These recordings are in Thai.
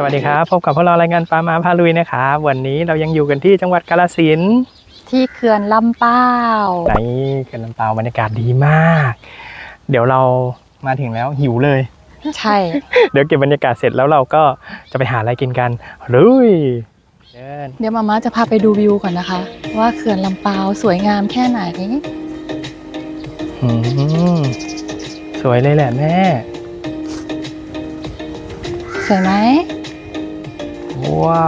สวัสดีครับ พบกับพวกเรารายงานปลามาพาลุยนะครับวันนี้เรายังอยู่กันที่จังหวัดกาฬสินธุ์ที่เขื่อนลำเป้าในเขื่อนลำเปาวบรรยากาศดีมาก เดี๋ยวเรามาถึงแล้วหิวเลย ใช่ เดี๋ยวเก็บบรรยากาศเสร็จแล้วเราก็จะไปหาอะไรกินกันลุยเดินเดี๋ยวมาม่าจะพาไปดูวิวก่อนนะคะ ว่าเขื่อนลำเปาสวยงามแค่ไหน อืมสวยเลยแหละแม่ สวยไหม ว้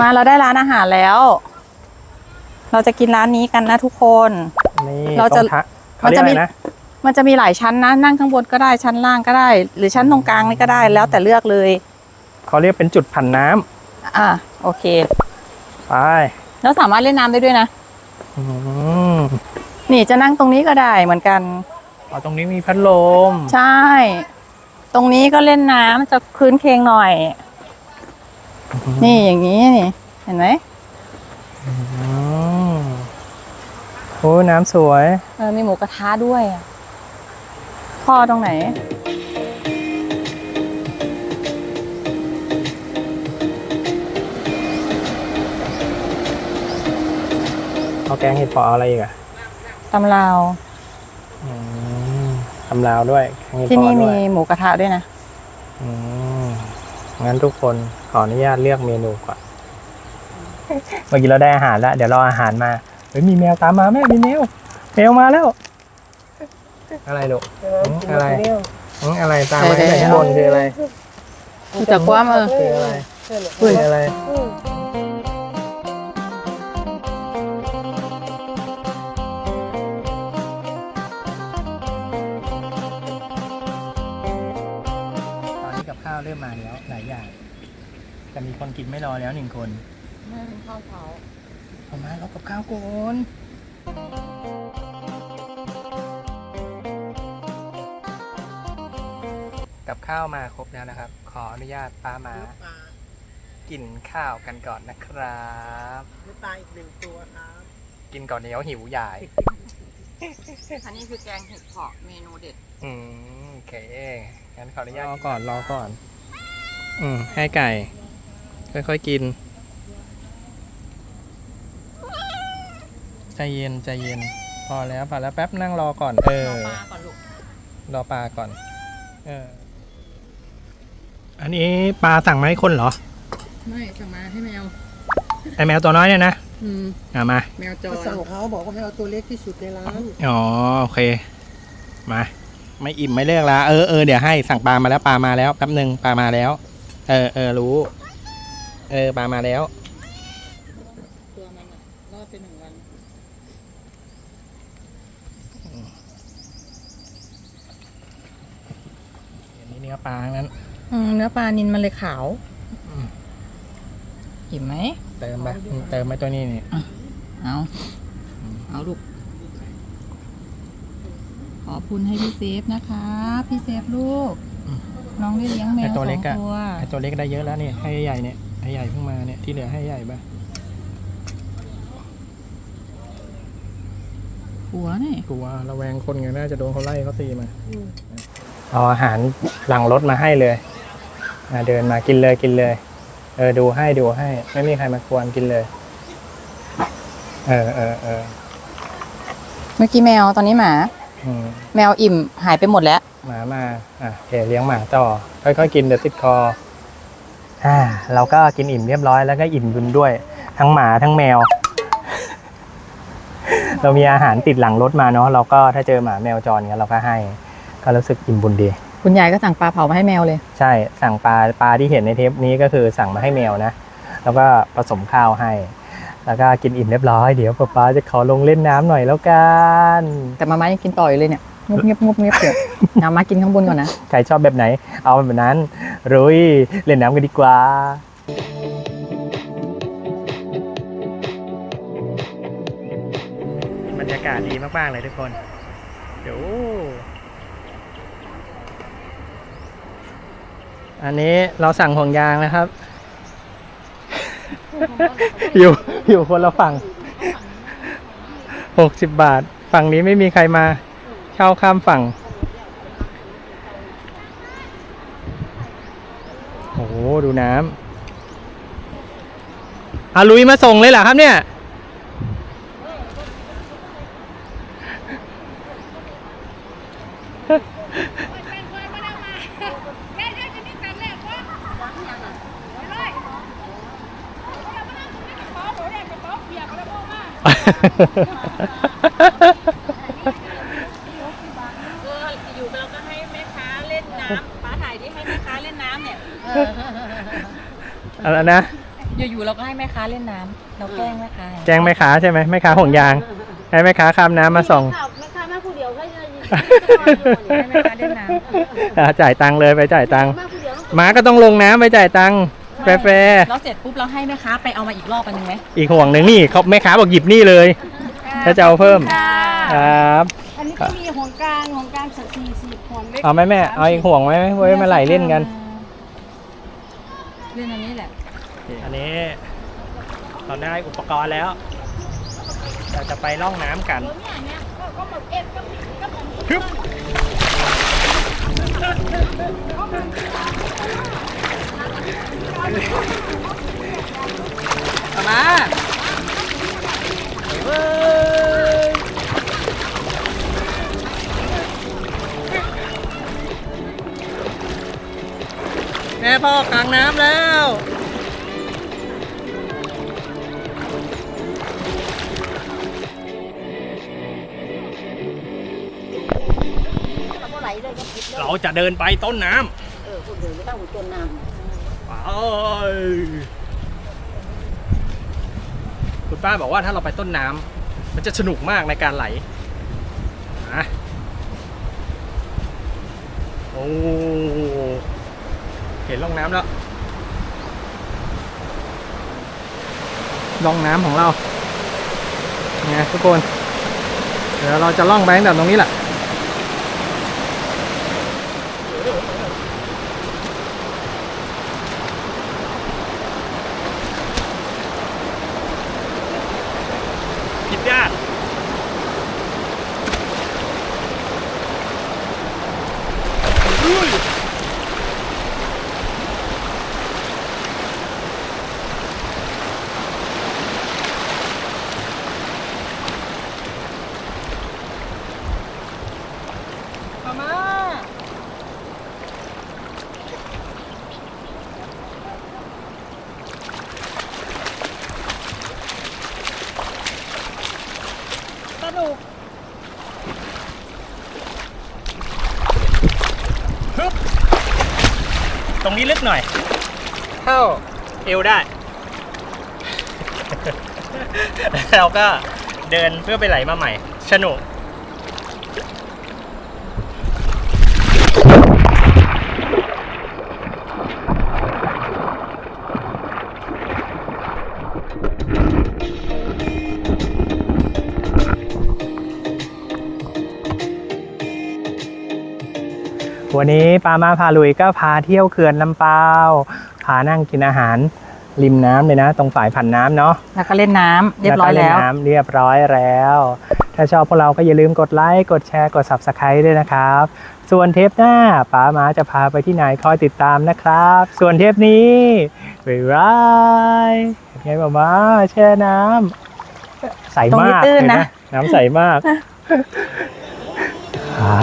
มาเราได้ร้านอาหารแล้ว เราจะกินร้านนี้กันนะทุกคน นี่เราจะ ตงทเขามันเรียจะกอะมีไรนะมันจะมีหลายชั้นนะนั่งข้างบนก็ได้ชั้นล่างก็ได้ หรือชั้นตรงกลางนี่ก็ได้แล้วแต่เลือกเลย เขาเรียกเป็นจุดผันน้ำอะโอเค ไปแล้วสามารถเล่นน้ำได้ด้วยนะ อืมนี่จะนั่งตรงนี้ก็ได้เหมือนกัน อ๋อตรงนี้มีพัดลม ใช่ ตรงนี้ก็เล่นน้ำจะคืนเคงหน่อย นี่อย่างนี้นี่ เห็นไหมอืมโอ้น้ำสวยเออมีหมูกระทะด้วยอะพ่อตรงไหน เอาแกงเห็ดเผาะเอาอะไรอีกอะตำลาวอืมตำลาวด้วยแกงเห็ดที่เผาะนี่ด้มีวยหมูกระทะด้วยนะ อืม งั้นทุกคนขออนุญาตเลือกเมนูก่อน เมื่อกี้เราได้อาหารแล้ว เดี๋ยวรออาหารมา เฮ้ยมีแมวตามมาแม่ มีแมว แมวมาแล้ว อะไรลูกอืมอะไรอืมอะไรตามมาจากข้างบนคืออะไร จากความเออ คืออะไรคืออะไรตาวเริ่มมาแล้วหลายอย่างแต่มีคนกินไม่รอแล้วหนึ่งคนเอามาเรากับข้าวก่อนกับข้าวมาครบแล้วนะครับ ขออนุญาตป้ามากินข้าวกันก่อนนะครับ ลูกปลาอีกหนึ่งตัวครับกินก่อนเดี๋ยวหิวใหญ่ อันนี้คือแกงเห็ดเผาะเมนูเด็ด อืมโอเค งั้นขออนุญาตรอก่อนรอก่อน อืมให้ไก่ ค่อยๆกิน ใจเย็นใจเย็น พอแล้วพอแล้วแป๊บนั่งรอก่อน เออ ปลาก่อนลูกรอปลาก่อน เออ อันนี้ปลาสั่งมาให้คนเหรอ ไม่สั่งมาให้แมว ไอแมวตัวน้อยเนี่ยนะอืม อะมา แมวจก็รสั่งเขาบอกว่าให้เอาตัวเล็กที่สุดในร้าน อ๋อ โอเค มา ไม่อิ่มไม่เลิกละเออเออเดี๋ยวให้สั่งปลามาแล้วปลามาแล้วแป๊บหนึ่งปลามาแล้ว เออเออรู้ เออปลามาแล้ว ตัวมันอะรอดไปหนึ่งวัน อันนี้เนื้อปลาทั้งนั้น อืมเนื้อปลานินมันเลยขาวอืม อิ่มไหม เติมไปอืมเติมไปตัวนี้นี่เอา เอาลูก ขอพุนให้พี่เซฟนะคะ พี่เซฟลูก น้องได้เลี้ยงแมไอวสตัวอเล็กงอะตัวไอตัวเล็กได้เยอะแล้วนี่ให้ใหญ่เนี่ยให้ใหญ่เพิ่งมาเนี่ยที่เหลือให้ใหญ่ปะหัวนี่กลัวระแวงคนกันน่าจะโดนเขาไล่เขาตีมาเอาอาหารหลังรถมาให้เลยอะเดินมากินเลยกินเลย เออดูให้ดูให้ ไม่มีใครมาควรกินเลย เออเออเออเมื่อกี้แมวตอนนี้หมาอืม แมวอิ่มหายไปหมดแล้ว หมามาอะโอเคเลี้ยงหมาต่อ ค่อยๆกินเดี๋ยวติดคออ่าเราก็กินอิ่มเรียบร้อยแล้วก็อิ่มบุญด้วย ทั้งหมาทั้งแมว เรามีอาหารติดหลังรถมาเนาะเราก็ถ้าเจอหมาแมวจรเงี้ยเราก็ให้ ก็รู้สึกอิ่มบุญดี คุณยายก็สั่งปลาเผามาให้แมวเลย ใช่สั่งปลาปลาที่เห็นในเทปนี้ก็คือสั่งมาให้แมวนะ แล้วก็ผสมข้าวให้ แล้วก็กินอิ่มเรียบร้อยเดี๋ยวป๊าป๊าจะขอลงเล่นน้ำหน่อยแล้วกันแต่มาม่ายังกินต่ออยู่เลยเนี่ยงบเงียบงบเงียบเดี๋ยวเอามากินข้างบนก่อนนะใครชอบแบบไหน เอาแบบนั้นรุยเล่นน้ำกันดีกว่าบรรยากาศดีมากๆเลยทุกคนเดี๋ยวอันนี้เราสั่งห่วงยางนะครับ อยู่อยู่คนละฝั่งหกสิบบาท ฝั่งนี้ไม่มีใครมาเช่าข้ามฝั่งโอ้โหดูน้ำอาลุยมาส่งเลยเหรอครับเนี่ย อยู่เราก็ให้แม่ค้าเล่นน้ำป้าถ่ายที่ให้แม่ค้าเล่นน้ำเนี่ยอะไรนะ อยู่ๆเราก็ให้แม่ค้าเล่นน้ำเราแกล้งแม่ค้าแจ้งแม่ค้าใช่ไหมแม่ค้าห่วงยาง ให้แม่ค้าข้ามน้ำมาส่งแม่ค้ามาผู้เดียวก็ยังให้แม่ค้าเล่นน้อะจ่ายตังค์เลยไปจ่ายตังค์มาผู้เดียวม้าก็ต้องลงน้ำไปจ่ายตังค์ แฟร์ำเราเสร็จปุ๊บเราให้แม่ค้าไปเอามาอีกรอบอันหนึงไหมๆอีกห่วงหนึ่งนี่เขาแม่ค้าบอกหยิบนี่เลย ถ้าจะเอาเพิ่มครับ อันนี้ก็มีห่วงกลางห่วงกลางสักสี่สิบห่วงเล็กเอาไหมแม่เอาอีกห่วงไหมไว้มาไหลเล่นกัน เล่นอันนี้แหละอันนี้เราได้อุปกรณ์แล้ว เราจะไปล่องน้ำกันฮึบเอา เลยก็ผิดเลยเราจะเดินไปต้นน้เออผู้เดียวไม่ต้องหุ่นต้นน้ำไปคุณป้าบอกว่าถ้าเราไปต้นน้ำมันจะสนุกมากในการไหลอะโอ้เห็นร่องน้ำแล้วร่องน้ำของเราไงทุกคน เดี๋ยวเราจะล่องไปตั้งแต่ตรงนี้แหละ ผิดยากอุ้ยมามาสนุกฮึบตรง นี้ลึกหน่อยเข้าเอวได้ เราก็เดินเพื่อไปไหลมาใหม่ สนุก วันนี้ปามาพาลุยก็พาเที่ยวเขื่อนลำเปาพานั่งกินอาหารริมน้ำเลยนะ ตรงฝ่ายผันน้ำเนาะแล้วก็เล่นน้ำเรียบร้อยก็แล้วเนน้ำเรียบร้อยแล้ว ถ้าชอบพวกเราก็อย่าลืมกดไลค์กดแชร์กด Subscribe ด้วยนะครับ ส่วนเทปหน้าป๋ามาจะพาไปที่ไหนคอยติดตามนะครับ ส่วนเทปนี้บ๊ายบายเป็นไงบ้างมาแช่น้ำใสตรงนี้มากตื้นเห็ไหมนะ น้ำใสมากอ่า